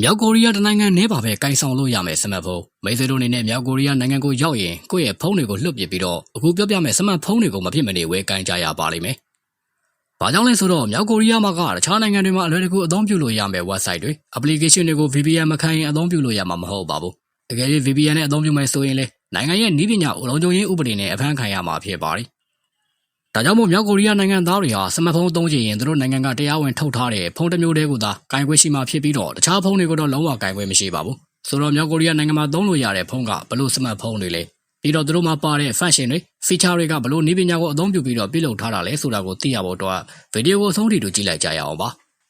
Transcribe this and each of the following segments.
မြောက်ကိုရီးယားတနိုင်ငံနဲ့ပါပဲကင်ဆောင်လို့ရမယ်စမတ်ဖုန်းမိတ်ဆွေတို့အနေနဲ့မြောက်ကိုရီးယားနိုင်ငံကိုရောက်ရင်ကိုယ့်ရဲ့ဖုန်းတွေကိုလွှတ်ပစ်ပြီးတော့အခုပြောပြမယ်စမတ်ဖုန်းတွေကိုမဖြစ်မနေဝယ်ကင်ကြရပါလိမ့်မယ်။ဘာကြောင့်လဲဆိုတော့မြောက်ကိုရီးယားမှာကတခြားနိုင်ငံတွေမှာအလွယ်တကူအသုံးပြုလို့ရမယ် website တွေ application တွေကို VPN မခံရင်အသုံးပြုလို့ရမှာမဟုတ်ပါဘူး။တကယ်လို့ VPN နဲ့အသုံးပြုမယ်ဆိုရင်လေနိုင်ငံရဲ့နည်းပညာဥလုံခြုံရေးဥပဒေနဲ့အဖမ်းခံရမှာဖြစ်ပါတယ်။ ဒါကြောင့်မို့မြောက်ကိုရီးယားနိုင်ငံသားတွေဟာစမတ်ဖုန်းသုံးချင်ရင်သူတို့နိုင်ငံကတရားဝင်ထုတ်ထားတဲ့ဖုန်းတစ်မျိုးတည်းကိုသာကင်ခွင့်ရှိမှဖြစ်ပြီးတော့တခြားဖုန်းတွေကိုတော့လုံးဝကင်ခွင့်မရှိပါဘူး။ဆိုတော့မြောက်ကိုရီးယားနိုင်ငံမှာသုံးလို့ရတဲ့ဖုန်းကဘလို့စမတ်ဖုန်းတွေလဲပြီးတော့သူတို့မှာပါတဲ့ function တွေ feature တွေကဘလို့နည်းပညာကိုအသုံးပြုပြီးတော့ပြုလုပ်ထားတာလဲဆိုတာကိုသိရဖို့တော့ဗီဒီယိုကိုအဆုံးထိတူကြည့်လိုက်ကြရအောင်ပါ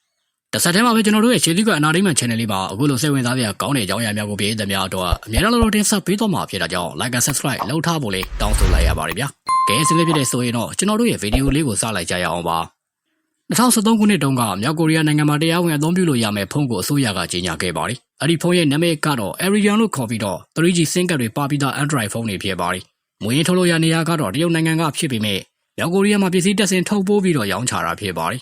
။တစ်ဆက်တည်းမှာပဲကျွန်တော်တို့ရဲ့ရှေးသီးကအနာဒိမန် channel လေးမှာအခုလိုစိတ်ဝင်စားစရာကောင်းတဲ့အကြောင်းအရာများကိုပြည်သက်များတော့အများကြီးလို့တင်ဆက်ပေးတော့မှာဖြစ်တာကြောင့် like and subscribe လုပ်ထားဖို့လေးတောင်းဆိုလိုက်ရပါတယ်ဗျာ။ ကဲအစီအစဉ်ဖြစ်တဲ့ဆိုရင်တော့ကျွန်တော်တို့ရဲ့ဗီဒီယိုလေးကိုစလိုက်ကြရအောင်ပါ။2013ခုနှစ်တုန်းကမြောက်ကိုရီးယားနိုင်ငံမှာတရားဝင်အသုံးပြုလို့ရမယ့်ဖုန်းကိုအစိုးရကကြေညာခဲ့ပါတယ်။အဲ့ဒီဖုန်းရဲ့နာမည်ကတော့ Arian လို့ခေါ်ပြီးတော့ 3G SIM ကတ်တွေပါပြီးသား Android ဖုန်းတွေဖြစ်ပါတယ်။မွေးရင်ထုတ်လို့ရနေရကတော့တရုတ်နိုင်ငံကဖြစ်ပေမဲ့မြောက်ကိုရီးယားမှာပစ္စည်းတက်ဆင်ထုတ်ပိုးပြီးတော့ရောင်းချတာဖြစ်ပါတယ်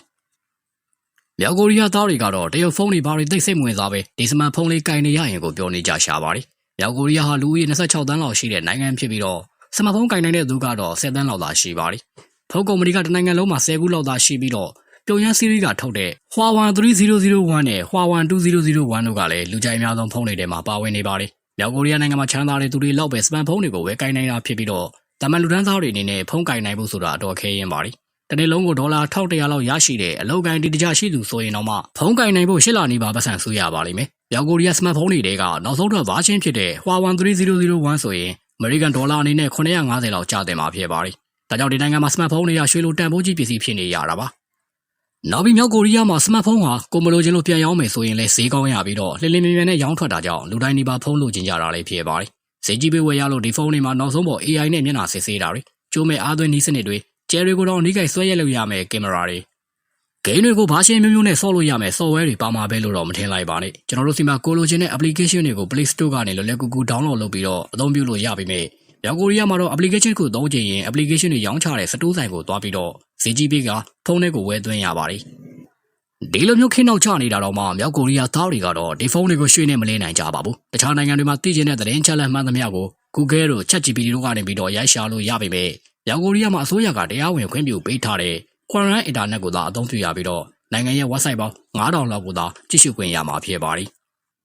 ။မြောက်ကိုရီးယားသားတွေကတော့တရုတ်ဖုန်းတွေဘာတွေသိစိတ်မဝင်စားပဲဒီစမတ်ဖုန်းလေးကင်နေရရင်ကိုပြောနေကြရှာပါတယ်။မြောက်ကိုရီးယားဟာလူဦးရေ26တန်းလောက်ရှိတဲ့နိုင်ငံဖြစ်ပြီးတော့ စမတ်ဖုန်းကင်နိုင်တဲ့သူကတော့10တန်းလောက်သာရှိပါတယ်။ဖုန်းကုမ္ပဏီကတနိုင်ငံလုံးမှာ10ခုလောက်သာရှိပြီးတော့ပြုံရန်စီးရီးကထုတ်တဲ့ Huawei 3001နဲ့ Huawei 2001တို့ကလည်းလူကြိုက်အများဆုံးဖုန်းတွေထဲမှာပါဝင်နေပါတယ်။မြောက်ကိုရီးယားနိုင်ငံမှာချမ်းသာတဲ့သူတွေလောက်ပဲစမတ်ဖုန်းတွေကိုဝယ်ကင်နိုင်တာဖြစ်ပြီးတော့တမန်လူတန်းသားတွေအနေနဲ့ဖုန်းကင်နိုင်ဖို့ဆိုတာအတော်ခဲရင်ပါတယ်။တနေ့လုံးကိုဒေါ်လာ1100လောက်ရရှိတဲ့အလောက်ကိုင်းဒီတကြရှိသူဆိုရင်တော့မှဖုန်းကင်နိုင်ဖို့ရှစ်လနီးပါပတ်စံဆူရပါလိမ့်မယ်။မြောက်ကိုရီးယားစမတ်ဖုန်းတွေတဲကနောက်ဆုံးတော့ဗာချင်းဖြစ်တဲ့ Huawei 3001ဆိုရင် American ဒေါ်လာအနေနဲ့950လောက်ကျတင်မှာဖြစ်ပါတယ်။ဒါကြောင့်ဒီနိုင်ငံမှာစမတ်ဖုန်းတွေကရွှေလိုတန်ဖိုးကြီးပစ္စည်းဖြစ်နေရတာပါ။နောက်ပြီးမြောက်ကိုရီးယားမှာစမတ်ဖုန်းဟာကိုမလိုချင်လို့ပြန်ရောင်းမယ်ဆိုရင်လည်းဈေးကောင်းရပြီးတော့လှလင်းမြန်မြန်နဲ့ရောင်းထွက်တာကြောင့်လူတိုင်းဒီပါဖုန်းလိုချင်ကြတာလည်းဖြစ်ပါတယ်။ဈေးကြီးပေးဝယ်ရလို့ဒီဖုန်းတွေမှာနောက်ဆုံးပေါ် AI နဲ့မျက်နှာစစ်ဆေးတာတွေကျိုးမဲ့အားသွင်းနည်းစနစ်တွေကျယ်တွေကိုတော့အနိကိဆွဲရက်လို့ရမယ်ကင်မရာတွေ ဂိမ်းတွေကိုဘာရှင်းမျိုးမျိုးနဲ့ဆော့လို့ရမယ် software တွေပါမှာပဲလို့တော့မထင်လိုက်ပါနဲ့ကျွန်တော်တို့စီမှာကိုလိုချင်တဲ့ application တွေကို Play Store ကနေလွယ်လွယ်ကူကူ download လုပ်ပြီးတော့အသုံးပြုလို့ရပါမယ်။မြောက်ကိုရီးယားမှာတော့ application ကိုသုံးချင်ရင် application တွေရောင်းချတဲ့စတိုးဆိုင်ကိုသွားပြီးတော့ဈေးကြီးပေးကဖုန်းထဲကိုဝယ်သွင်းရပါတယ်။ဒီလိုမျိုးခင်းနောက်ချနေတာတော့မှမြောက်ကိုရီးယားသားတွေကတော့ဒီဖုန်းတွေကိုရွှေ့နေမလဲနိုင်ကြပါဘူး။တခြားနိုင်ငံတွေမှာသိကျင်တဲ့သတင်းချက်လက်မှန်သမျှကို Google တို့ ChatGPT တို့ကနေပြီးတော့ရိုက်ရှာလို့ရပါမယ်။မြောက်ကိုရီးယားမှာအစိုးရကတရားဝင်ခွင့်ပြုပေးထားတဲ့ Quran Internet ကိုသာအသုံးပြုရပြီးတော့နိုင်ငံရဲ့ website ပေါင်း9000လောက်ကိုသာကြည့်ရှုခွင့်ရမှာဖြစ်ပါတယ်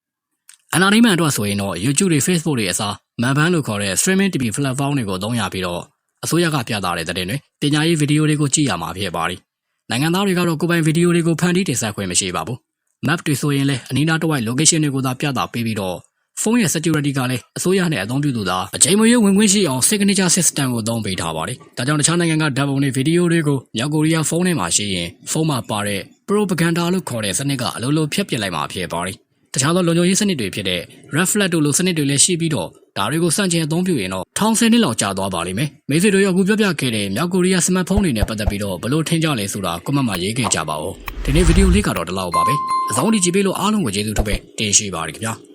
။အနာဒိမန်အတွက်ဆိုရင်တော့ YouTube တွေ Facebook တွေအစားမန်ဘန်းလို့ခေါ်တဲ့ streaming TV platform တွေကိုသုံးရပြီးတော့အစိုးရကပြသတဲ့တဲ့တွေပညာရေးဗီဒီယိုတွေကိုကြည့်ရမှာဖြစ်ပါတယ်။နိုင်ငံသားတွေကတော့ကိုယ်ပိုင်ဗီဒီယိုတွေကိုဖန်တီးတင်ဆက်ခွင့်မရှိပါဘူး။ map တွေဆိုရင်လည်းအနီးနားတစ်ဝိုက် location တွေကိုသာပြသပေးပြီးတော့ ဖုန်းရဲ့ security ကလည်းအစိုးရနဲ့အသုံးပြုသူသာအချိန်မရွေးဝင်ခွင့်ရှိအောင် signature system ကိုသုံးပေးထားပါတယ်။ဒါကြောင့်တခြားနိုင်ငံကဓာတ်ပုံတွေဗီဒီယိုတွေကိုမြောက်ကိုရီးယားဖုန်းထဲမှာရှိရင်ဖုန်းမှာပါတဲ့ propaganda လို့ခေါ်တဲ့စနစ်ကအလိုလိုဖျက်ပစ်လိုက်မှာဖြစ်ပါတယ်။တခြားသောလုံခြုံရေးစနစ်တွေဖြစ်တဲ့ red flag တို့လိုစနစ်တွေလည်းရှိပြီးတော့ဒါတွေကိုစန့်ကျင်အသုံးပြုရင်တော့ထောင်ဆယ်နှစ်လောက်ကြာသွားပါလိမ့်မယ်။မိတ်ဆွေတို့ရောအခုပြောပြခဲ့တဲ့မြောက်ကိုရီးယားစမတ်ဖုန်းတွေနဲ့ပတ်သက်ပြီးတော့ဘလို့ထင်ကြလဲဆိုတာကွန်မန့်မှာရေးခဲ့ကြပါဦး။ဒီနေ့ဗီဒီယိုလေးကတော့ဒီလောက်ပါပဲ။အဆုံးထိကြည့်ပေးလို့အားလုံးကိုကျေးဇူးထူးပဲတင်ရှိပါရခင်ဗျာ။